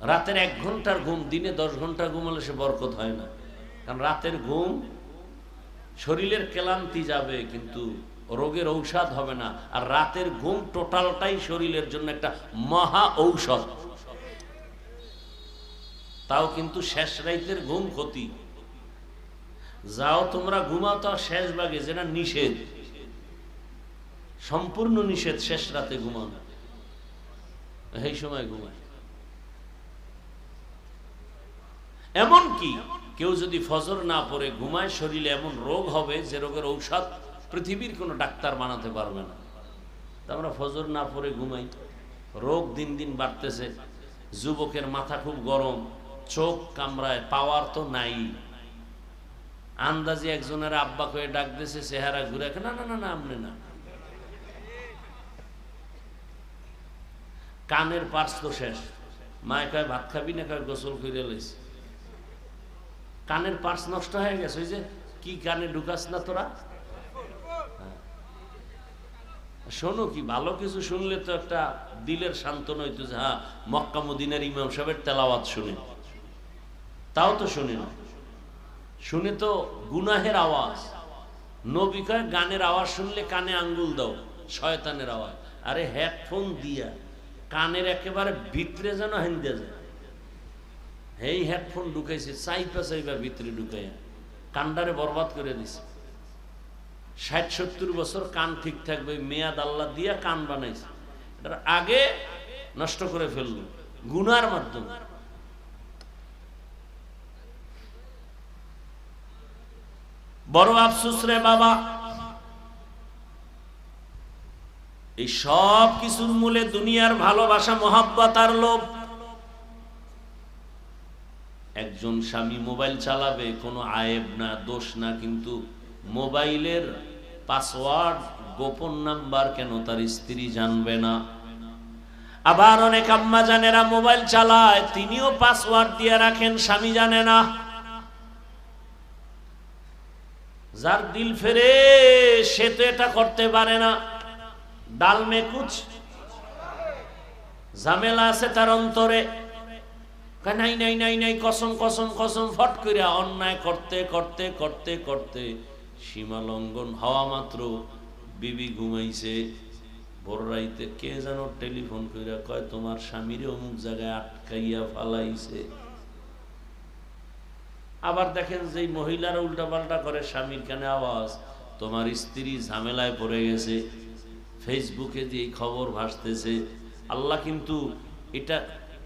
রাতের এক ঘণ্টার ঘুম, দিনে দশ ঘণ্টা ঘুমালে সে বরকত হয় না। কারণ রাতের ঘুম শরীরের ক্লান্তি যাবে, কিন্তু রোগের ঔষধ হবে না। আর রাতের ঘুম টোটালটাই শরীরের জন্য একটা মহা ঔষধ। তাও কিন্তু শেষ রাইতের ঘুম ক্ষতি। যাও তোমরা ঘুমাও তো শেষ ভাগে, যেটা নিষেধ। সম্পূর্ণ নিষেধ, শেষ রাতে ঘুমানো। এই সময় ঘুমায়। এমন কি? কেউ যদি ফজর না পড়ে, ঘুমায়, শরীরে এমন রোগ হবে যে রোগের ঔষধ পৃথিবীর কোনো ডাক্তার বানাতে পারবে না। আমরা ফজর না পড়ে ঘুমাই। রোগ দিন দিন বাড়তেছে। যুবকের মাথা খুব গরম, চোখ কামড়ায়, পাওয়ার তো নাই। আন্দাজে একজনের আব্বা কয়ে ডাক দিয়েছে চেহারা ঘুরে না না না না আমনে না। কানের পার্স তো শেষ। মায় কয়, ভাত খাবি না? কয়, গোসল করে লইছে। কানের পার্স নষ্ট হয়ে গেছে, ওই যে কি কানে ঢুকাস না তোরা? হ্যাঁ। শোনো কি, ভালো কিছু শুনলে তো একটা দিলের শান্তনা হইতো যে হ্যাঁ মক্কা ইমাম সাহেবের তেলাওয়াত শুনে। তাও তো শুনি না। শুনে তো গুনাহের আওয়াজ। নবী কয়, গানের আওয়াজ শুনলে কানে আঙ্গুল দাও, শয়তানের আওয়াজ। আরে হেডফোন দিয়া, কানের একেবারে ভিতরে যেন হেন্দে যায়। এই হেডফোন ঢুকাইছে, চাইপা চাইপা ভিতরে ঢুকাইয়া কান্ডারে বরবাদ করে দিছে। ষাট, সত্তর বছর কান ঠিক থাকবে, মেয়াদ আল্লাহ দিয়া কান বানাইছে। এটার আগে নষ্ট করে ফেলল, গুনার মাধ্যমে। বড় আফসুস রে বাবা। এই সব কিছুর মূলে দুনিয়ার ভালোবাসা, মহাব্বত আর লোভ। একজন স্বামী মোবাইল চালাবে, কোনো আয়েব না, দোষ না, কিন্তু মোবাইলের পাসওয়ার্ড, গোপন নাম্বার কেন তার স্ত্রী জানবে না? আবার অনেক আম্মা জানেরা মোবাইল চালায়, তিনিও পাসওয়ার্ড দিয়ে রাখেন, স্বামী জানে না। যার দিল ফেরে, সে তো এটা করতে পারে না। ডাল মেকুচ, ঝামেলা আছে তার অন্তরে। নাই নাই নাই নাই, কসম কসম কসম, ফট করে অন্যায় করতে করতে করতে করতে সীমা লঙ্ঘন হওয়া মাত্র বিবি ঘুমাইছে। বড় রাইতে কে যেন টেলিফোন করে কয়, তোমার স্বামীরে অমুক জায়গায় আটকাইয়া ফালাইছে। আবার দেখেন যে মহিলারা উল্টাপাল্টা করে, স্বামীর কানে আওয়াজ, তোমার স্ত্রী ঝামেলায় পড়ে গেছে, ফেসবুকে দিয়ে খবর ভাসতেছে, আল্লাহ কিন্তু এটা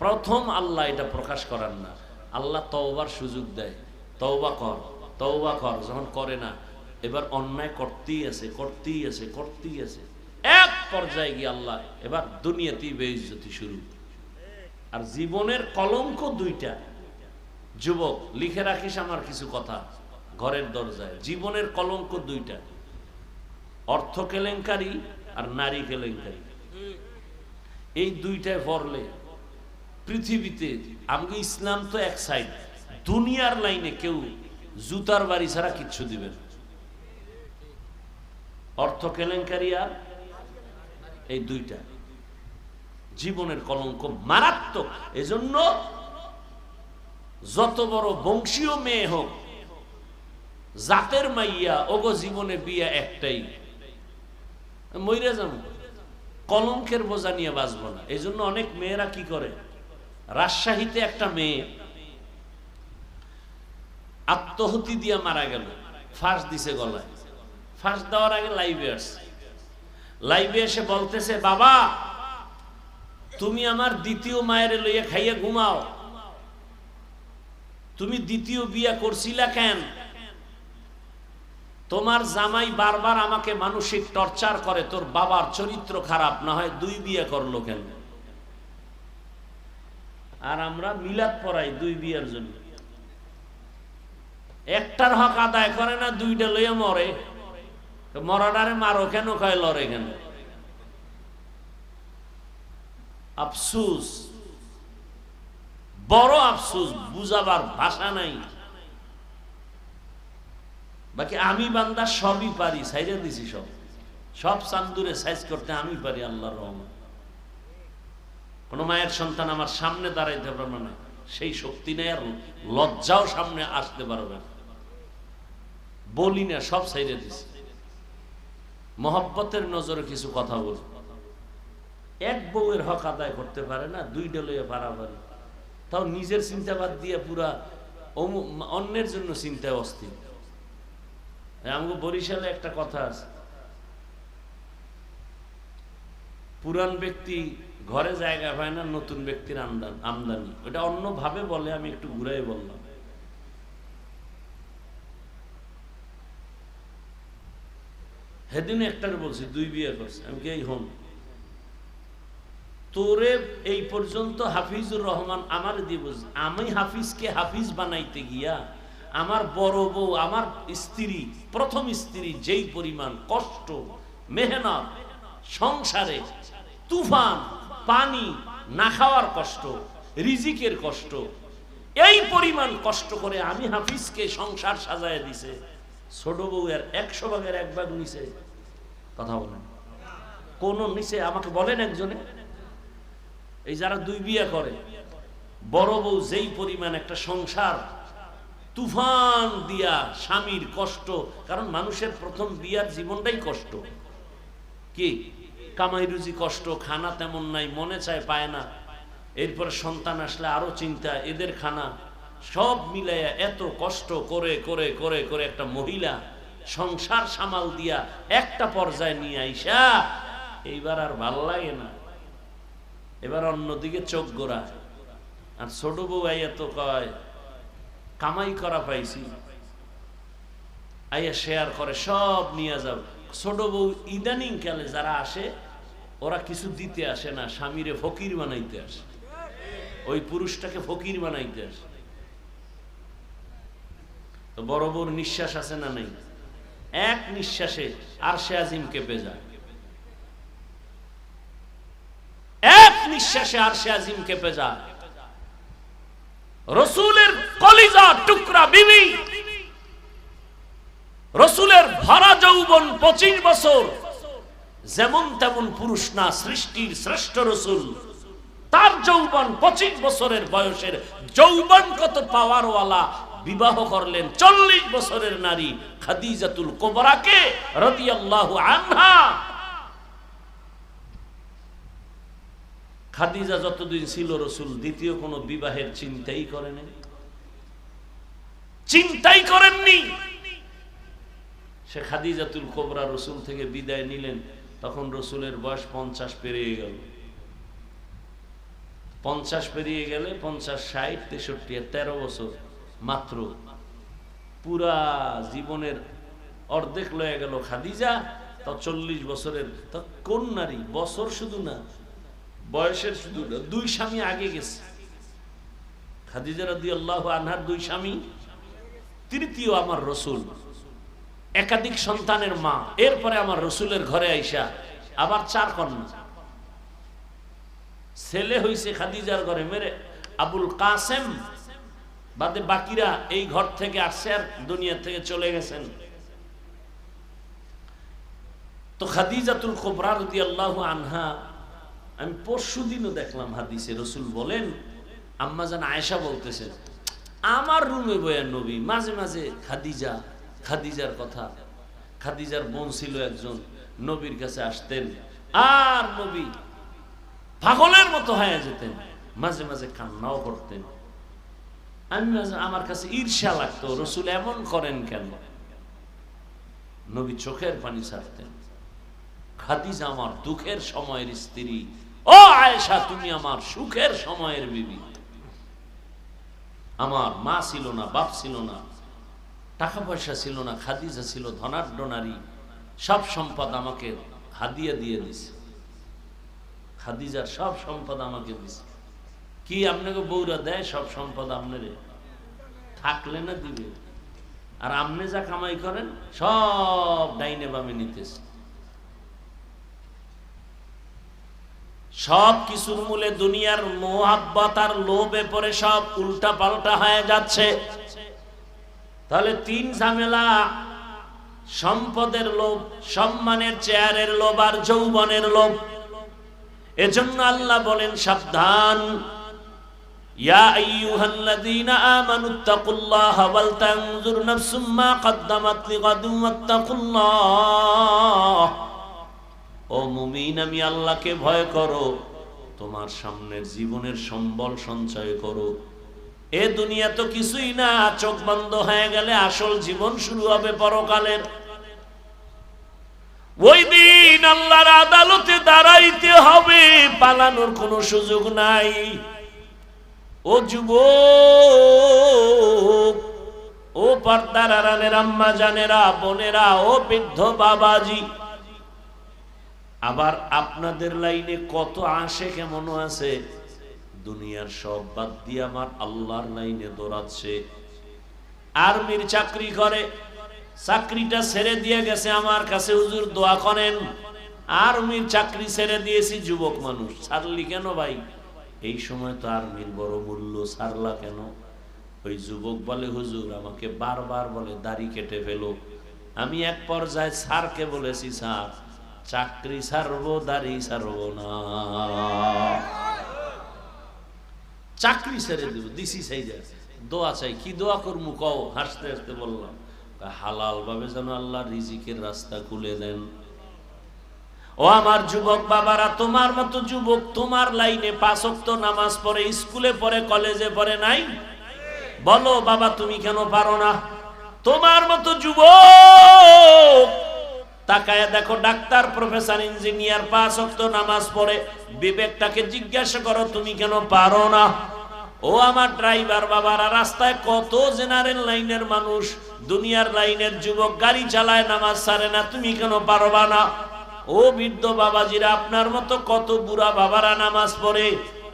প্রথম আল্লাহ এটা প্রকাশ করার না। আল্লাহ তওবার সুযোগ দেয়। তওবা কর তওবা কর, যখন করে না, এবার অন্যায় করতেই আছে করতেই আছে করতেই আছে। এক পর্যায়ে গিয়ে আল্লাহ, এবার দুনিয়াতেই বেইজ্জতি শুরু। আর জীবনের কলঙ্ক দুইটা। যুবক, লিখে রাখিস আমার কিছু কথা। ঘরের দরজায়, জীবনের কলঙ্ক দুইটা। অর্থ কেলেঙ্কারি আর নারী কেলেঙ্কারি। এই দুইটায় পড়লে পৃথিবীতে, আমাকে ইসলাম তো এক সাইড দুনিয়ার লাইনে কেউ জুতার বাড়ি ছাড়া কিচ্ছু দিবেন অর্থ কেলেঙ্কারি আর এই দুইটা। জীবনের কলঙ্ক মারাত্মক। এজন্য যত বড় বংশীয় মেয়ে হোক, জাতের মাইয়া, ওগো জীবনে বিয়া একটাই। মইরা যাব। কলঙ্কের বোঝা নিয়ে বাঁচবো না। এই জন্য অনেক মেয়েরা কি করে? রাজশাহীতে একটা মেয়ে আত্মহতি দিয়া মারা গেল। ফাঁস দিছে গলায়। ফাঁস দেওয়ার আগে লাইভে আসছে। লাইভে এসে বলতেছে, বাবা, তুমি আমার দ্বিতীয় মায়ের লইয়া খাইয়ে ঘুমাও। তুমি দ্বিতীয় বিয়া করছিলা কেন? তোমার জামাই বারবার আমাকে মানসিক টর্চার করে। তোর বাবার চরিত্র খারাপ, না হয় দুই বিয়ে করল কেন? আর আমরা মিলাদ পড়াই দুই বিয়ের জন্য। একটার হক আদায় করে না, দুইটা লইয়া মরে। তো মরাডারে মারো কেন, কয় লড়ে কেন? আফসুস। বড় আফসুস, বুঝাবার ভাষা নাই। বাকি আমি বান্দা সবই পারি, সাইজে দিছি সব। সব চান্দুরে সাইজ করতে আমি পারি আল্লাহর রহমান কোনো মায়ের সন্তান আমার সামনে দাঁড়াইতে পারবে না। সেই শক্তি নেই আর লজ্জাও সামনে আসতে পারবে না। বলি না, সব সাইডে দিছে। মহব্বতের নজরে কিছু কথা বল। এক বউয়ের হক আদায় করতে পারে না দুই ডলয়ে পারাপারি। তাও নিজের চিন্তা বাদ দিয়ে পুরা অন্যের জন্য চিন্তায় অস্থির। আমাকে বরিশালে একটা কথা আছে। পুরান ব্যক্তি ঘরে জায়গা পায় না, নতুন ব্যক্তির আমদানি ওটা অন্যভাবে বলে, আমি একটু ঘুরাই বললাম। সেদিন একটার বলছি, দুই বিয়ে করছে। আমি কি হন। তোরে এই পর্যন্ত হাফিজুর রহমান আমার দিবস আমি হাফিজকে হাফিজ বানাইতে গিয়া আমার বড় বউ, আমার স্ত্রী, প্রথম স্ত্রী যেই পরিমাণ কষ্ট, মেহনত, সংসারে তুফান পানি না খাওয়ার কষ্ট, রিজিকের কষ্ট, এই পরিমাণ কষ্ট করে আমি হাফিজকে সংসার সাজায় দিছে। ছোট বউয়ের একশো ভাগের এক ভাগ নিছে। কথা বলেন। কোন নিচে আমাকে বলেন একজনে। এই যারা দুই বিয়ে করে, বড় বউ যেই পরিমাণ একটা সংসার, তুফান দিয়া স্বামীর কষ্ট, কারণ মানুষের প্রথম বিয়ার জীবনটাই কষ্ট। কি? কামাই, রুজি, কষ্ট, খানা তেমন নাই, মনে চায়, পায় না। এরপরে সন্তান আসলে আরও চিন্তা, এদের খানা। সব মিলাইয়া এত কষ্ট করে করে করে করে একটা মহিলা সংসার সামাল দিয়া একটা পর্যায়ে নিয়ে আইসা, এইবার আর ভালো লাগে না। এবার অন্যদিকে চোখ গোড়া। আর ছোট বউ আইয়া তো কয়, কামাই করা পাইছি। আইয়া শেয়ার করে, সব নিয়ে যাও। ছোট বউ ইদানিং কালে যারা আসে ওরা কিছু দিতে আসে না, স্বামীরে ফকির বানাইতে আসে। ওই পুরুষটাকে ফকির বানাইতে আসে। তো বড় বড় নিঃশ্বাস আছে না নেই? এক নিঃশ্বাসে আর সে আজিম কেঁপে যায় এক নিঃশ্বাসে আর সে আজিম কেঁপে যায় রসুলের কলিজা টুকরা বিবি। রসুলের ভরা যৌবন পঁচিশ বছর যেমন তেমন পুরুষ না, সৃষ্টির শ্রেষ্ঠ রসুল। তার যৌবন পঁচিশ বছরের বয়সের। যৌবন কত পাওয়ারওয়ালা, বিবাহ করলেন চল্লিশ বছরের নারী খাদিজাতুল কোবরাকে রদিয়াল্লাহু আনহা। খাদিজা যতদিন ছিল রসুল, দ্বিতীয় কোনো বিবাহের চিন্তাই করেনি চিন্তাই করেননি। সে খাদিজাতুল কোবরা রসুল থেকে বিদায় নিলেন। তখন রসুলের বয়স পঞ্চাশ পেরিয়ে গেল। পঞ্চাশ পেরিয়ে গেলে পঞ্চাশ, ষাট, তেষট্টি তেরো বছর মাত্র। পুরা জীবনের অর্ধেক লয়ে গেল খাদিজা, তা চল্লিশ বছরের, তা কোন নারী? বছর শুধু না, বয়সের শুধু না, দুই স্বামী আগে গেছে। খাদিজা রাদি আল্লাহ আনহার দুই স্বামী, তৃতীয় আমার রসুল। একাধিক সন্তানের মা। এরপরে আমার রসুলের ঘরে আইসা আবার চার কন্যা। ছেলে হইছে খাদিজার ঘরে, মেরে আবুল কাসেম। বাদে বাকিরা এই ঘর থেকে আসছে আর দুনিয়া থেকে চলে গেছেন। তো খাদিজাতুল কোবরা রদি আল্লাহ আনহা, আমি পরশু দিনও দেখলাম হাদিসে রসুল বলেন, আম্মা জান আয়েশা বলতেছেন আমার রুমে বয়ার নবী, মাঝে মাঝে খাদিজা খাদিজার কথা। খাদিজার বোন ছিল একজন নবীর কাছে আসতেন, আর নবী পাগলের মতো হয়ে যেতেন, মাঝে মাঝে কান্নাও করতেন। আমি আমার কাছে ঈর্ষা লাগতো, রসুল এমন করেন কেন? নবী চোখের পানি ছাড়তেন। খাদিজা আমার দুঃখের সময়ের স্ত্রী। ও আয়েশা, তুমি আমার সুখের সময়ের বিবি। আমার মা ছিল না, বাপ ছিল না। টাকা পয়সা ছিল না, খাদিজা ছিল, ধনাঢ্য নারী, সব সম্পদ আমাকে হাদিয়া দিয়ে দিছে। খাদিজার সব সম্পদ আমাকে দিছে। কি আপনাকে বৌরা দেয় সব সম্পদ আপনারে? থাকলে না দিবে। আর আপনি যা কামাই করেন, সব ডাইনে বামে নিতেছে। সব কিছুর মূলে দুনিয়ার মোহাব্বত আর লোভে পরে সব উল্টা পাল্টা হয়ে যাচ্ছে। তাহলে তিন ঝামেলা। সম্পদের লোভ, সম্মানের চেয়ারের লোভ আর যৌবনের লোভ। এজন্য আল্লাহ বলেন, সাবধান। ইয়া কদ্দামাত ও আল্লাহকে ভয় করো। তোমার সামনের জীবনের সম্বল সঞ্চয় করো। এ দুনিয়া তো কিছুই না, চোখ বন্ধ হয়ে গেলে আসল জীবন শুরু হবে পরকালের। ওই দিন আল্লাহর আদালতে দাঁড়াইতে হবে, পালানোর কোনো সুযোগ নাই। ও যুব ও পর্দার আড়ালের আম্মা জানেরা, বোনেরা, ও বৃদ্ধ বাবাজি, আবার আপনাদের লাইনে কত আসে কেমন আছে। দুনিয়ার সব বাদ দিয়ে আমার আল্লাহর লাইনে দৌড়াচ্ছে। আর্মির চাকরি করে, চাকরিটা ছেড়ে দিয়ে গেছে আমার কাছে, হুজুর দোয়া করেন। আর্মির চাকরি ছেড়ে দিয়েছি, যুবক মানুষ, ছাড়লি কেন ভাই? এই সময় তো আর্মির বড় মূল্য, ছাড়লা কেন? ওই যুবক বলে, হুজুর আমাকে বারবার বলে, দাড়ি কেটে ফেলো। আমি এক পর্যায়ে স্যারকে বলেছি, স্যার, চাকরি ছাড়বো, দাড়ি ছাড়বো না। চাকরি ছেড়ে দেব দিছি চাই যা দোয়া চাই, কি দোয়া করব কও? হাসতে হাসতে বললাম হালাল ভাবে যেন আল্লাহ রিজিকের রাস্তা খুলে দেন। ও আমার যুবক বাবারা, তোমার মতো যুবক তোমার লাইনে পাঁচক্ত নামাজ পড়ে, স্কুলে পড়ে, কলেজে পড়ে নাই? বলো, বাবা, তুমি কেন পারো না? তোমার মতো যুবক তাকায় দেখো ডাক্তার, প্রফেসর, ইঞ্জিনিয়ার, পাঁচ অক্ত নামাজ পড়ে। বিবেকটাকে জিজ্ঞাসা করো, তুমি কেন পারো না? ও আমার ড্রাইভার বাবারা, রাস্তায় কত জেনারেল লাইনের মানুষ, দুনিয়ার লাইনের যুবক, গাড়ি চালায়, নামাজ সারে না, তুমি কেন পারবা না? ও বৃদ্ধ বাবাজিরা, আপনার মতো কত বুড়া বাবারা নামাজ পড়ে।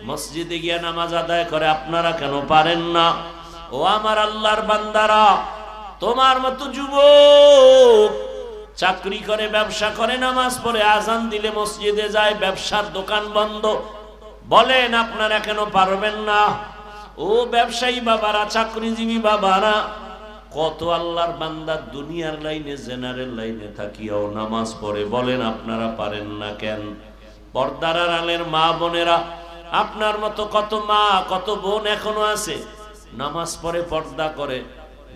মসজিদে গিয়ে নামাজ আদায় করে, আপনারা কেন পারেন না? ও আমার আল্লাহর বান্দারা, তোমার মতো যুবক চাকরি করে, ব্যবসা করে, নামাজ পড়ে, আজান দিলে মসজিদে যায়, ব্যবসার দোকান বন্ধ। বলেন, আপনারা কেন পারবেন না? ও ব্যবসায়ী বাবারা, চাকরিজীবী বাবারা, কত আল্লাহর বান্দা দুনিয়ার লাইনে, জেনারেল লাইনে থাকিয়াও নামাজ পড়ে। বলেন, আপনারা পারেন না কেন? পর্দার আলের মা বোনেরা, আপনার মতো কত মা, কত বোন এখনও আছে? নামাজ পড়ে, পর্দা করে,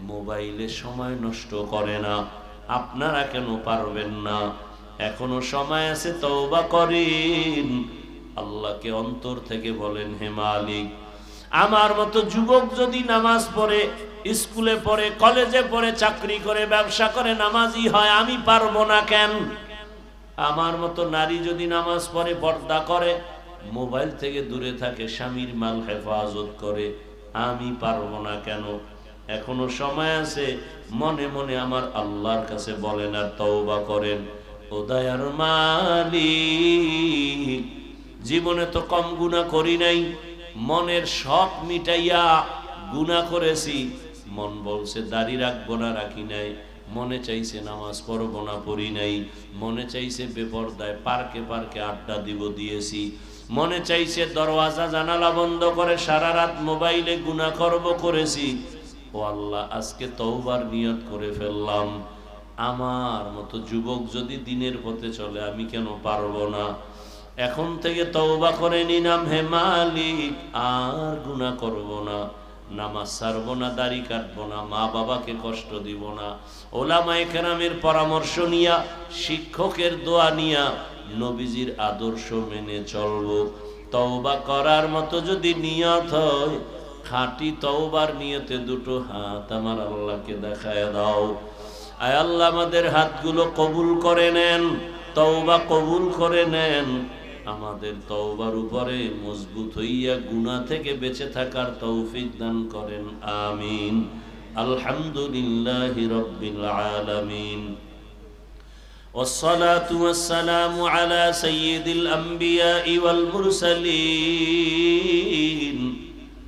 মোবাইলে সময় নষ্ট করে না। আপনারা কেন পারবেন না? এখনও সময় আছে, তওবা করেন। আল্লাহকে অন্তর থেকে বলেন, হে মালিক, আমার মতো যুবক যদি নামাজ পড়ে, স্কুলে পড়ে, কলেজে পড়ে, চাকরি করে, ব্যবসা করে, নামাজি হয়, আমি পারব না কেন? আমার মতো নারী যদি নামাজ পড়ে, পর্দা করে, মোবাইল থেকে দূরে থাকে, স্বামীর মাল হেফাজত করে, আমি পারব না কেন? এখনও সময় আছে। মনে মনে আমার আল্লাহর কাছে বলেন, আর তওবা করেন। ও দয়ার মালিক, জীবনে তো কম গুণা করি নাই। মনের শখ মিটাইয়া গুণা করেছি। মন বলছে, দাড়ি রাখব না, রাখি নাই। মনে চাইছে, নামাজ পড়ব না, পড়ি নাই। মনে চাইছে, বেপরদায় পার্কে পার্কে আড্ডা দিব, দিয়েছি। মনে চাইছে, দরওয়াজা, জানালা বন্ধ করে সারা রাত মোবাইলে গুণা করব করেছি। ও আল্লাহ, আজকে তওবার নিয়ত করে ফেললাম। আমার মতো যুবক যদি দিনের পথে চলে, আমি কেন পারব না? এখন থেকে তওবা করে নিলাম, হে মালিক, আর গুণা করব না। নামাজ ছাড়বো না, দাড়ি কাটবো না মা বাবাকে কষ্ট দিব না। ওলামায়ে কেরামের পরামর্শ নিয়া, শিক্ষকের দোয়া নিয়া, নবীজির আদর্শ মেনে চলবো। তওবা করার মতো যদি নিয়ত হয় খাঁটি তওবার নিয়তে দুটো হাত আমার আল্লাহকে দেখায় দাও আয় আল্লাহ আমাদের হাতগুলো কবুল করে নেন তওবা কবুল করে নেন আমাদের তওবার উপরে মজবুত হইয়া গুনাহ থেকে বেঁচে থাকার তৌফিক দান করেন আমিন আলহামদুলিল্লাহি রাব্বিল আলামিন والصلاة والسلام على سيد الأنبياء والمرسلين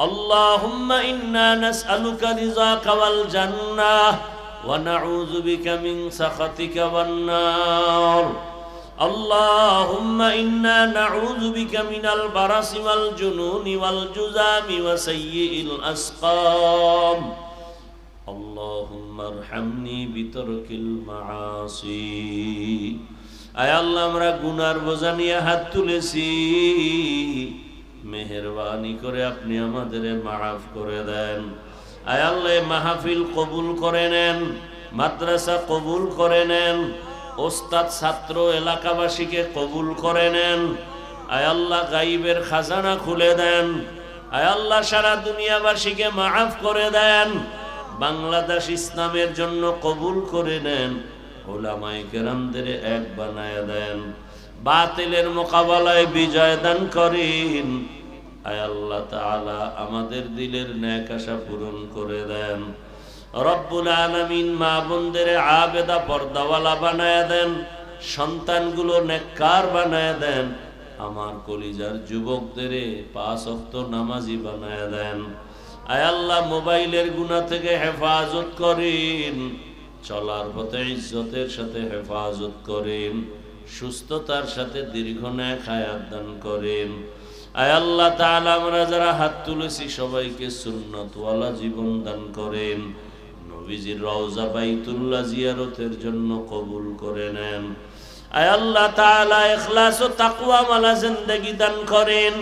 اللهم إنا نسألك رضاك والجنة ونعوذ بك من سخطك والنار اللهم إنا نعوذ بك من البرص والجنون والجزام وسيء الأسقام اللهم ارحمني بترك المعاصي আয় আল্লাহ আমরা গুনার বোঝা নিয়ে হাত তুলেছি মেহরবানি করে আপনি আমাদের মাফ করে দেন। আয় আল্লাহ, মাহফিল কবুল করে নেন, মাদ্রাসা কবুল করে নেন, ওস্তাদ, ছাত্র, এলাকাবাসীকে কবুল করে নেন। আয়াল্লাহ গাইবের খাজানা খুলে দেন। আয়াল্লাহ সারা দুনিয়াবাসীকে মাফ করে দেন। বাংলাদেশ ইসলামের জন্য কবুল করে নেন। ওলামাই কেরামদের এক বানায় দেন। বাতিলের মোকাবেলায় বিজয় দান করেন। আয় আল্লাহ তাআলা আমাদের দিলের ন্যাক আশা পূরণ করে দেন। রব্বুল আলামিন মা বোনদের আবেদা পর্দাওয়ালা বানায় দেন, সন্তানগুলো নেককার বানায় দেন, আমার কলিজার যুবকদের পাঁচ অক্ত নামাজি বানায় দেন। আয় আল্লাহ মোবাইলের গুণা থেকে হেফাজত করেন, চলার পথে ইজ্জতের সাথে হেফাজত করেন। সুস্থতার সাথে দীর্ঘ ন্যায় খায়াত দান করেন। আয় আল্লাহ তাআলা, আমরা যারা হাত তুলেছি, সবাইকে সুন্নতওয়ালা জীবন দান করেন। নবীজির রওজা বাইতুল্লাহ জিয়ারতের জন্য কবুল করে নেন। আয় আল্লাহ তাআলা, ইখলাস ও তাকওয়া মালা জিন্দেগি দান করেন।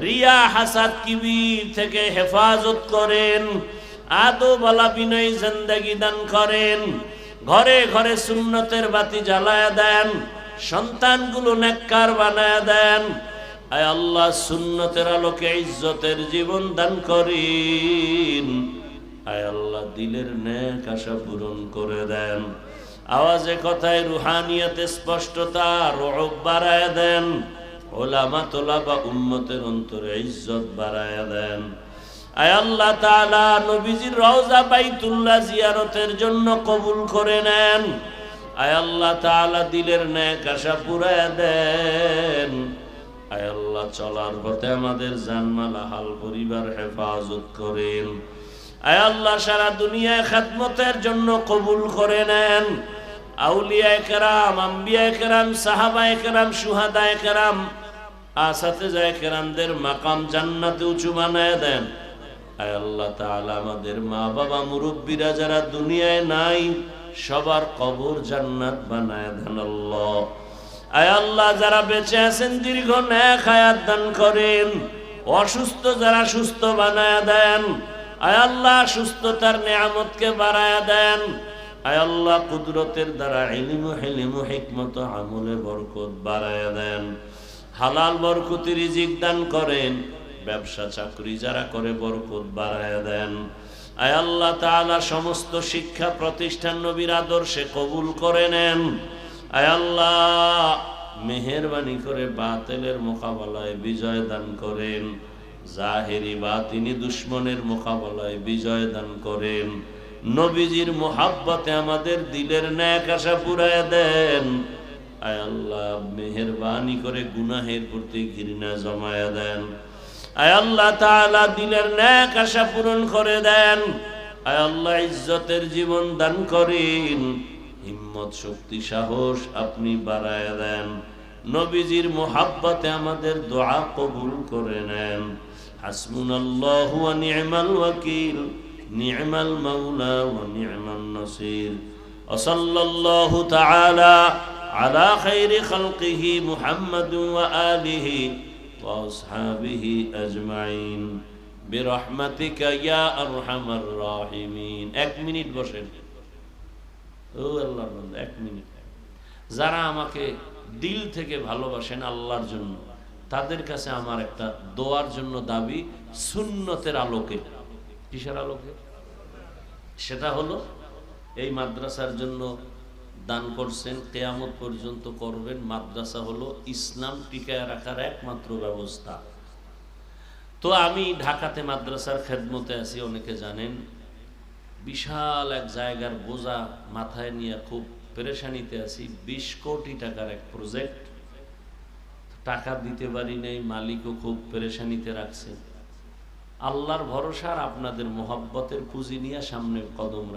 রিয়া হাসাদ কিবির থেকে হেফাজত করেন। আদো বালা বিনয় জিন্দেগি দান করেন। ঘরে ঘরে সুন্নতের বাতি জ্বালায় দেন। সন্তানগুলো নেককার বানায় দেন। আয় আল্লাহ, সুন্নতের আলোকে ইজ্জতের জীবন দান করেন। আয় আল্লাহ, দিলের ন্যাক আশা পূরণ করে দেন। আওয়াজে কথায় রুহানিয়াতে স্পষ্টতা রব বাড়ায় দেন। ওলামা তোলা বা উম্মতের অন্তরে ইজ্জত বাড়ায় দেন। আয় আল্লাহ তাআলা নবীজির রওজা বাইতুল্লাহ জিয়ারতের জন্য কবুল করে নেন। আয় আল্লাহ তাআলা দিলের ন্যাক আশা পুরায় দেন। আয় আল্লাহ চলার পথে আমাদের জানমাল হাল পরিবার হেফাজত করেন। আয় আল্লাহ সারা দুনিয়ায় খাতমতের জন্য কবুল করে নেন। আউলিয়া কেরাম, আম্বিয়া কেরাম সাহাবা কেরাম সুহাদা কেরাম আসাতে যায় কেরামদের মাকাম জান্নাতে উঁচু বানায় দেন। আয় আল্লাহ তাআলা আমাদের মা বাবা মুরব্বীরা যারা দুনিয়ায় নাই সবার কবর জান্নাত বানায় দেন আল্লাহ। যারা বেঁচে আছেন, দীর্ঘ ন্যাক হায়াত দান করেন। অসুস্থ যারা সুস্থ বানায় দেন। আয় আল্লাহ, সুস্থতার নিয়ামতকে বাড়ায় দেন। আয় আল্লাহ, কুদরতের দ্বারা ইলিম, হেলিম, হিকমত, আমলে বরকত বাড়ায় দেন। হালাল বরকতি রিজিক দান করেন। ব্যবসা, চাকরি যারা করে, বরকত বাড়ায় দেন। আয় আল্লাহ তাআলা সমস্ত শিক্ষা প্রতিষ্ঠান নবীর আদর্শে কবুল করে নেন। আয় আল্লাহ, মেহেরবানি করে বাতিলের মোকাবেলায় বিজয় দান করেন। জাহেরি বা তিনি দুশ্মনের মোকাবেলায় বিজয় দান করেন। নবীজির মোহাব্বতে আমাদের দিলের ন্যাক আশা পুরায় দেন। আয় আল্লাহ, মেহেরবানি করে গুনাহের প্রতি ঘৃণা জমায়া দেন। আয় আল্লাহ তাআলা দিলের ন্যাক আশা পূরণ করে দেন আয় আল্লাহ ইজ্জতের জীবন দান করেন হিম্মত শক্তি সাহস আপনি বাড়ায় দেন নবীজির মোহাব্বতে আমাদের দোয়া কবুল করে নেন হাসবুনাল্লাহু ওয়া নি'মাল ওয়াকিল নি'মাল মাওলা ওয়া নি'মান নাসির وصلى الله تعالى على خير خلقه محمد وآله وأصحابه أجمعين برحمتك يا أرحم الراحمين এক মিনিট বসেন ও আল্লাহর বান্দা এক মিনিট যারা আমাকে দিল থেকে ভালোবাসেন আল্লাহর জন্য তাদের কাছে আমার একটা দোয়ার জন্য দাবি সুন্নতের আলোকে কিসের আলোকে সেটা হলো এই মাদ্রাসার জন্য দান করছেন, কেয়ামত পর্যন্ত করবেন। মাদ্রাসা হলো ইসলাম টিকায় রাখার একমাত্র ব্যবস্থা। তো আমি ঢাকাতে মাদ্রাসার খেদমতে আছি, অনেকে জানেন। বিশাল এক জায়গার বোঝা মাথায় নিয়ে খুব পেরেশানিতে আছি। বিশ কোটি টাকার এক প্রজেক্ট টাকা দিতে পারি নাই, মালিকও খুব পেরেশানিতে রাখছে। আল্লাহর ভরসা আর আপনাদের মোহাব্বতের পুঁজি নিয়ে সামনে কদম